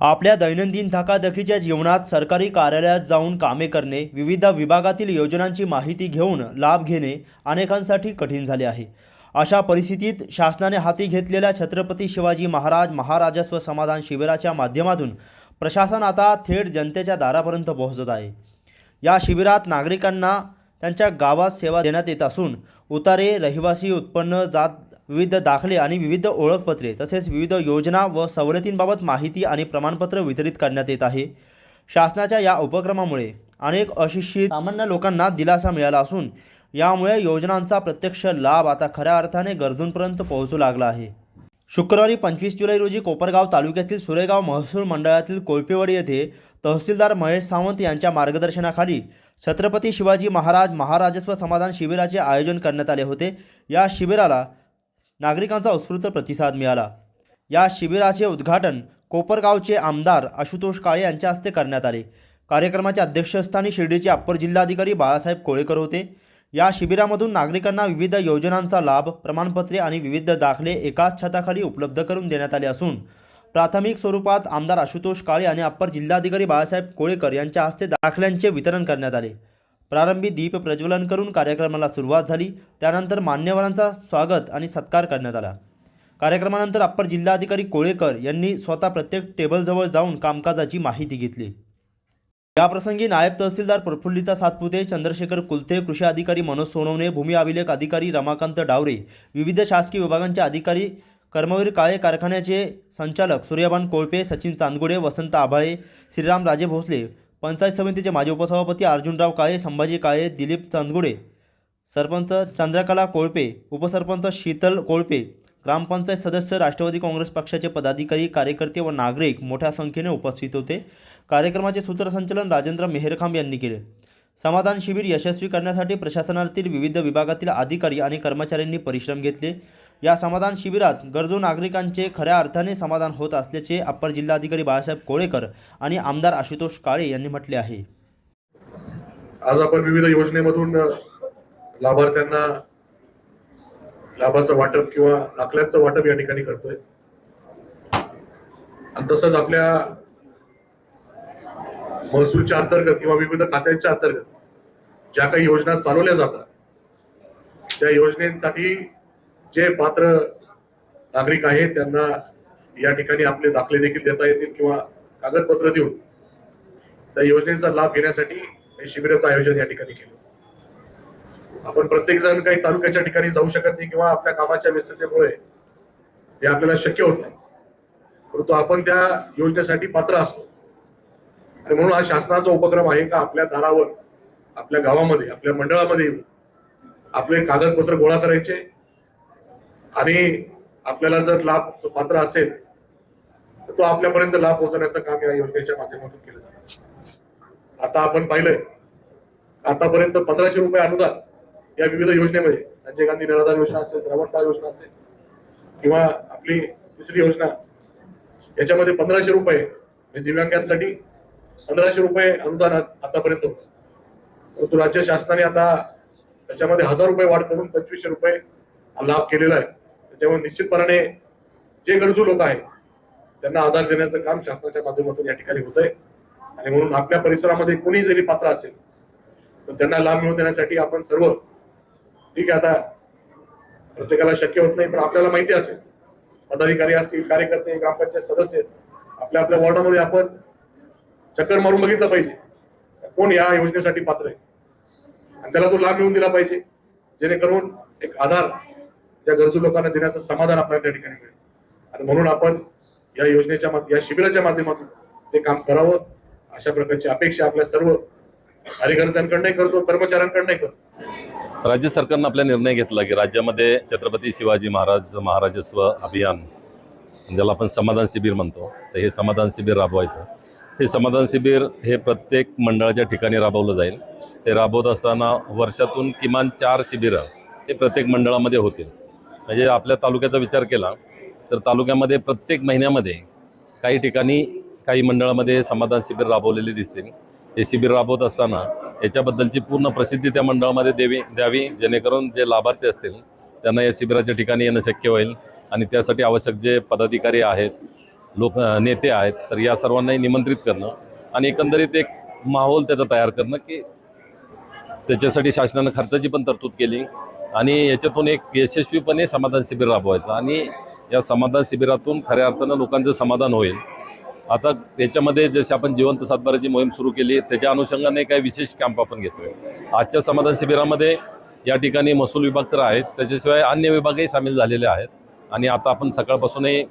आपल्या दैनंदिन धकाधकीच्या जीवनात सरकारी कार्यालयात जाऊन कामे करणे विविध विभागातील योजनांची माहिती घेऊन लाभ घेणे अनेकांसाठी कठीण झाले आहे. अशा परिस्थितीत शासनाने हाती घेतलेल्या छत्रपती शिवाजी महाराज महाराजस्व समाधान शिबिराच्या माध्यमातून प्रशासन आता थेट जनतेच्या दारापर्यंत पोहोचत आहे. या शिबिरात नागरिकांना त्यांच्या गावात सेवा देण्यात येत असून उतारे रहिवासी उत्पन्न जात विविध दाखले आणि विविध ओळखपत्रे तसेच विविध योजना व सवलतींबाबत माहिती आणि प्रमाणपत्र वितरित करण्यात येत आहे. शासनाच्या या उपक्रमामुळे अनेक अशिक्षित सामान्य लोकांना दिलासा मिळाला असून यामुळे योजनांचा प्रत्यक्ष लाभ आता खऱ्या अर्थाने गरजूंपर्यंत पोहोचू लागला आहे. शुक्रवारी पंचवीस जुलै रोजी कोपरगाव तालुक्यातील सुरेगाव महसूल मंडळातील कोळपेवाडी येथे तहसीलदार महेश सावंत यांच्या मार्गदर्शनाखाली छत्रपती शिवाजी महाराज महाराजस्व समाधान शिबिराचे आयोजन करण्यात आले होते. या शिबिराला नागरिकांचा उत्स्फूर्त प्रतिसाद मिळाला. या शिबिराचे उद्घाटन कोपरगावचे आमदार आशुतोष काळे यांच्या हस्ते करण्यात आले. कार्यक्रमाच्या अध्यक्षस्थानी शिर्डीचे अप्पर जिल्हाधिकारी बाळासाहेब कोळेकर होते. या शिबिरामधून नागरिकांना विविध योजनांचा लाभ प्रमाणपत्रे आणि विविध दाखले एकाच छताखाली उपलब्ध करून देण्यात आले असून प्राथमिक स्वरूपात आमदार आशुतोष काळे आणि अप्पर जिल्हाधिकारी बाळासाहेब कोळेकर यांच्या हस्ते दाखल्यांचे वितरण करण्यात आले. प्रारंभी दीप प्रज्वलन करून कार्यक्रमाला सुरुवात झाली. त्यानंतर मान्यवरांचा स्वागत आणि सत्कार करण्यात आला. कार्यक्रमानंतर अप्पर जिल्हाधिकारी कोळेकर यांनी स्वतः प्रत्येक टेबलजवळ जाऊन कामकाजाची माहिती घेतली. याप्रसंगी नायब तहसीलदार प्रफुल्लिता सातपुते चंद्रशेखर कुलते कृषी अधिकारी मनोज सोनवणे भूमी अभिलेख अधिकारी रमाकांत डावरे विविध शासकीय विभागांचे अधिकारी कर्मवीर काळे कारखान्याचे संचालक सूर्यभान कोळपे सचिन चांदगुडे वसंत आभाळे श्रीराम राजे भोसले पंचायत समितीचे माजी उपसभापती अर्जुनराव काळे संभाजी काळे दिलीप चांदगुडे सरपंच चंद्रकला कोळपे उपसरपंच शीतल कोळपे ग्रामपंचायत सदस्य राष्ट्रवादी काँग्रेस पक्षाचे पदाधिकारी कार्यकर्ते व नागरिक मोठ्या संख्येने उपस्थित होते. कार्यक्रमाचे सूत्रसंचलन राजेंद्र मेहरखांब यांनी केले. समाधान शिबिर यशस्वी करण्यासाठी प्रशासनातील विविध विभागातील अधिकारी आणि कर्मचाऱ्यांनी परिश्रम घेतले. या समाधान शिबिरात गरजू नागरिकांचे खऱ्या अर्थाने समाधान होत असल्याचे अप्पर जिल्हाधिकारी बाळासाहेब कोळेकर आणि आमदार आशुतोष काळे यांनी म्हटले आहे. आज आपण विविध योजनेमधून लाभार्थ्यांना लाभाचं वाटप किंवा दाखल्याचं वाटप या ठिकाणी करतोय. आणि तसंच आपल्या महसूलच्या अंतर्गत किंवा विविध खात्यांच्या अंतर्गत ज्या काही योजना चालवल्या जातात त्या योजनेसाठी जे पात्र नागरिक आहेत त्यांना या ठिकाणी आपले दाखले देखील देता येतील किंवा कागदपत्र देऊन त्या योजनेचा लाभ घेण्यासाठी हे शिबिराचं आयोजन या ठिकाणी केलं. आपण प्रत्येक जण काही तालुक्याच्या ठिकाणी जाऊ शकत नाही किंवा आपल्या कामाच्या व्यस्ततेमुळे हे आपल्याला शक्य होत नाही. परंतु आपण त्या योजनेसाठी पात्र असतो. आणि म्हणून हा शासनाचा उपक्रम आहे का आपल्या दारावर आपल्या गावामध्ये आपल्या मंडळामध्ये येऊन आपले कागदपत्र गोळा करायचे आणि आपल्याला जर लाभ पात्र असेल तर तो आपल्यापर्यंत लाभ पोहोचवण्याचं काम या योजनेच्या माध्यमातून केलं जातं आता आपण पाहिलंय आतापर्यंत पंधराशे रुपये अनुदान या विविध योजनेमध्ये संजय गांधी निराधार योजना असेल श्रावणबाळ योजना असेल किंवा आपली तिसरी योजना याच्यामध्ये पंधराशे रुपये म्हणजे दिव्यांगांसाठी पंधराशे रुपये अनुदान आतापर्यंत परंतु राज्य शासनाने आता त्याच्यामध्ये हजार रुपये वाढ करून पंचवीसशे रुपये हा लाभ केलेला आहे. त्यामुळे निश्चितपणाने जे गरजू लोक आहेत त्यांना आधार देण्याचं काम शासनाच्या माध्यमातून या ठिकाणी होत आहे आणि म्हणून आपल्या परिसरामध्ये कोणी जरी पात्र असेल तर त्यांना लाभ मिळवून देण्यासाठी आपण सर्व ठीक आहे आता प्रत्येकाला शक्य होत नाही पण आपल्याला माहिती असेल. पदाधिकारी असतील कार्यकर्ते ग्रामपंचायत सदस्य आहेत. आपल्या आपल्या वॉर्डामध्ये आपण चक्कर मारून बघितलं पाहिजे. कोण या योजनेसाठी पात्र आहे? आणि त्याला तो लाभ मिळवून दिला पाहिजे. जेणेकरून एक आधार त्या गरजू लोकांना देण्याचं समाधान आपल्याला त्या ठिकाणी मिळेल. आणि म्हणून आपण या योजनेच्या या शिबिराच्या माध्यमातून ते काम करावं. अशा प्रकारची अपेक्षा आपल्या सर्व कार्यकर्त्यांकडनंही करतो कर्मचाऱ्यांकडनंही करतो. राज्य सरकारनं आपला निर्णय घेतला की राज्यामध्ये छत्रपती शिवाजी महाराज महाराजस्व अभियान ज्याला आपण समाधान शिबिर म्हणतो तर हे समाधान शिबिर राबवायचं. हे समाधान शिबिर हे प्रत्येक मंडळाच्या ठिकाणी राबवलं जाईल. ते राबवत असताना वर्षातून किमान चार शिबिरं हे प्रत्येक मंडळामध्ये होतील. म्हणजे आपल्या तालुक्याचा विचार केला तर तालुक्यामध्ये प्रत्येक महिन्यामध्ये काही ठिकाणी काही मंडळामध्ये समाधान शिबिर राबवलेले दिसतील. हे शिबिर राबवत असताना याच्याबद्दलची पूर्ण प्रसिद्धी त्या मंडळामध्ये देवी द्यावी जेणेकरून जे लाभार्थी असतील त्यांना या शिबिराच्या ठिकाणी येणं शक्य होईल. आणि त्यासाठी आवश्यक जे पदाधिकारी आहेत लोक नेते आहेत तर या सर्वांनाही निमंत्रित करणं आणि एकंदरीत एक माहोल त्याचा तयार करणं की त्याच्यासाठी शासनानं खर्चाची पण तरतूद केली. आणि याच्यातून एक यशस्वीपणे समाधान शिबिर राबवायचं आणि या समाधान शिबिरातून खऱ्या अर्थानं लोकांचं समाधान होईल. आता त्याच्यामध्ये जसे आपण जिवंत सातबाराची मोहीम सुरू केली त्याच्या अनुषंगाने काही विशेष कॅम्प आपण घेतोय. आजच्या समाधान शिबिरामध्ये या ठिकाणी महसूल विभाग तर आहेच त्याच्याशिवाय अन्य विभागही सामील झालेले आहेत. आणि आता आपण सकाळपासूनही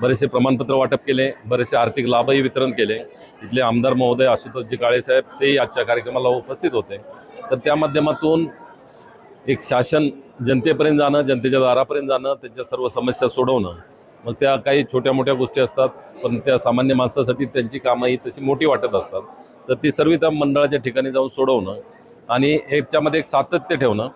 बरेचसे प्रमाणपत्र वाटप केले बरेचसे आर्थिक लाभही वितरण केले. इथले आमदार महोदय आशुतोषजी काळेसाहेब तेही आजच्या कार्यक्रमाला उपस्थित होते. तर त्या माध्यमातून एक शासन जनतेपर्यंत जाणं जनतेच्या दारापर्यंत जाणं त्यांच्या सर्व समस्या सोडवणं. मग त्या काही छोट्या मोठ्या गोष्टी असतात पण त्या सामान्य माणसासाठी त्यांची कामं ही तशी मोठी वाटत असतात. तर ती सर्व त्या मंडळाच्या ठिकाणी जाऊन सोडवणं आणि याच्यामध्ये एक सातत्य ठेवणं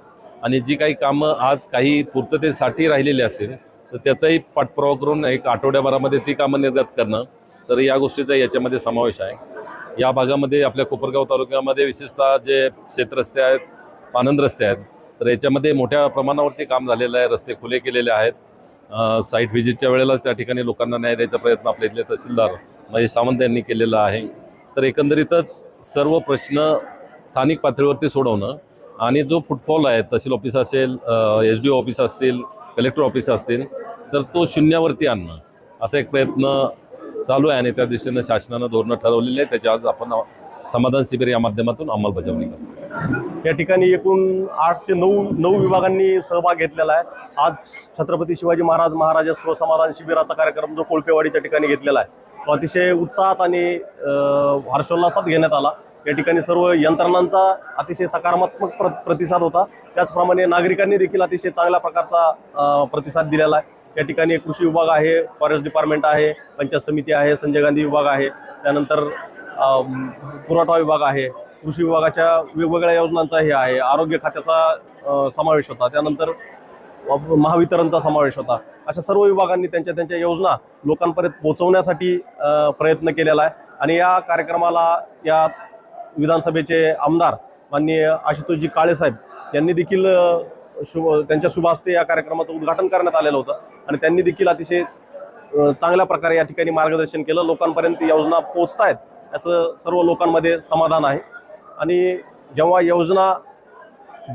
आणि जी काही कामं आज काही पूर्ततेसाठी राहिलेली असतील तर त्याचाही पाठपुरावा करून एक आठवड्याभरामध्ये ती कामं निर्गत करणं तर या गोष्टीचा याच्यामध्ये समावेश आहे. या भागामध्ये आपल्या कोपरगाव तालुक्यामध्ये विशेषतः जे शेतरस्ते आहेत पानंद रस्ते आहेत तर याच्यामध्ये मोठ्या प्रमाणावरती काम झालेलं आहे. रस्ते खुले केलेले आहेत. साईट व्हिजिटच्या वेळेलाच त्या ठिकाणी लोकांना न्याय द्यायचा प्रयत्न आपल्या इथले तहसीलदार महेश सावंत यांनी केलेला आहे. तर एकंदरीतच सर्व प्रश्न स्थानिक पातळीवरती सोडवणं आणि जो फुटफॉल आहे तहसील ऑफिस असेल एस डी ऑफिस असतील कलेक्टर ऑफिस असतील तर तो शून्यावरती आणणं असा एक प्रयत्न चालू आहे आणि त्या दृष्टीनं शासनानं धोरणं ठरवलेली आहे. त्याच्या आज आपण समाधान शिबिर या माध्यमातून अंमलबजावणी करतो. या ठिकाणी एकूण आठ ते नऊ नऊ विभागांनी सहभाग घेतलेला आहे. आज छत्रपती शिवाजी महाराज महाराजस्व समाधान शिबिराचा कार्यक्रम जो कोळपेवाडीच्या ठिकाणी घेतलेला आहे तो अतिशय उत्साहात आणि हर्षोल्लासात घेण्यात आला. या ठिकाणी सर्व यंत्रणांचा अतिशय सकारात्मक प्र प्रतिसाद होता. त्याचप्रमाणे नागरिकांनी देखील अतिशय चांगल्या प्रकारचा प्रतिसाद दिलेला आहे. या ठिकाणी कृषी विभाग आहे फॉरेस्ट डिपार्टमेंट आहे पंचायत समिती आहे संजय गांधी विभाग आहे. त्यानंतर पुरवठा विभाग आहे कृषी विभागाच्या वेगवेगळ्या योजनांचा हे आहे आरोग्य खात्याचा समावेश होता त्यानंतर महावितरणचा समावेश होता. अशा सर्व विभागांनी त्यांच्या त्यांच्या योजना लोकांपर्यंत पोहोचवण्यासाठी प्रयत्न केलेला आहे. आणि या कार्यक्रमाला या विधानसभेचे आमदार माननीय आशुतोषजी काळेसाहेब यांनी देखील शुभ त्यांच्या शुभ हस्ते या कार्यक्रमाचं उद्घाटन करण्यात आलेलं होतं. आणि त्यांनी देखील अतिशय चांगल्या प्रकारे या ठिकाणी मार्गदर्शन केलं. लोकांपर्यंत योजना पोहोचतायत. याचं सर्व लोकांमध्ये समाधान आहे. आणि जेव्हा योजना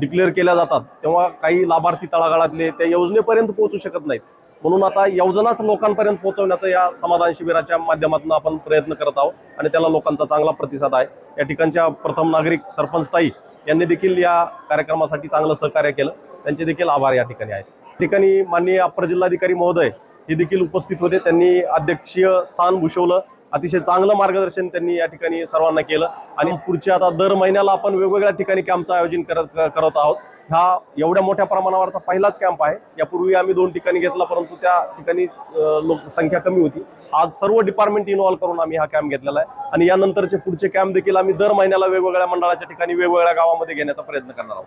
डिक्लेअर केल्या जातात तेव्हा काही लाभार्थी तळागाळातले त्या योजनेपर्यंत पोहोचू शकत नाहीत. म्हणून आता योजनाच लोकांपर्यंत पोहोचवण्याचा या समाधान शिबिराच्या माध्यमातून आपण प्रयत्न करत आहोत आणि त्याला लोकांचा चांगला प्रतिसाद आहे. या ठिकाणच्या प्रथम नागरिक सरपंच ताई यांनी देखील या कार्यक्रमासाठी चांगलं सहकार्य केलं. त्यांचे देखील आभार या ठिकाणी आहेत. ठिकाणी माननीय अप्पर जिल्हाधिकारी महोदय हे देखील उपस्थित होते. त्यांनी अध्यक्षीय स्थान भूषवलं. अतिशय चांगलं मार्गदर्शन त्यांनी या ठिकाणी सर्वांना केलं. आणि पुढच्या आता दर महिन्याला आपण वेगवेगळ्या ठिकाणी कॅम्पचं आयोजन करत करत आहोत. हा एवढ्या मोठ्या प्रमाणावरचा पहिलाच कॅम्प आहे. यापूर्वी आम्ही दोन ठिकाणी घेतला परंतु त्या ठिकाणी लोकसंख्या कमी होती. आज सर्व डिपार्टमेंट इन्व्हॉल्व करून आम्ही हा कॅम्प घेतलेला आहे. आणि यानंतरचे पुढचे कॅम्प देखील आम्ही दर महिन्याला वेगवेगळ्या मंडळाच्या ठिकाणी वेगवेगळ्या गावामध्ये घेण्याचा प्रयत्न करणार आहोत.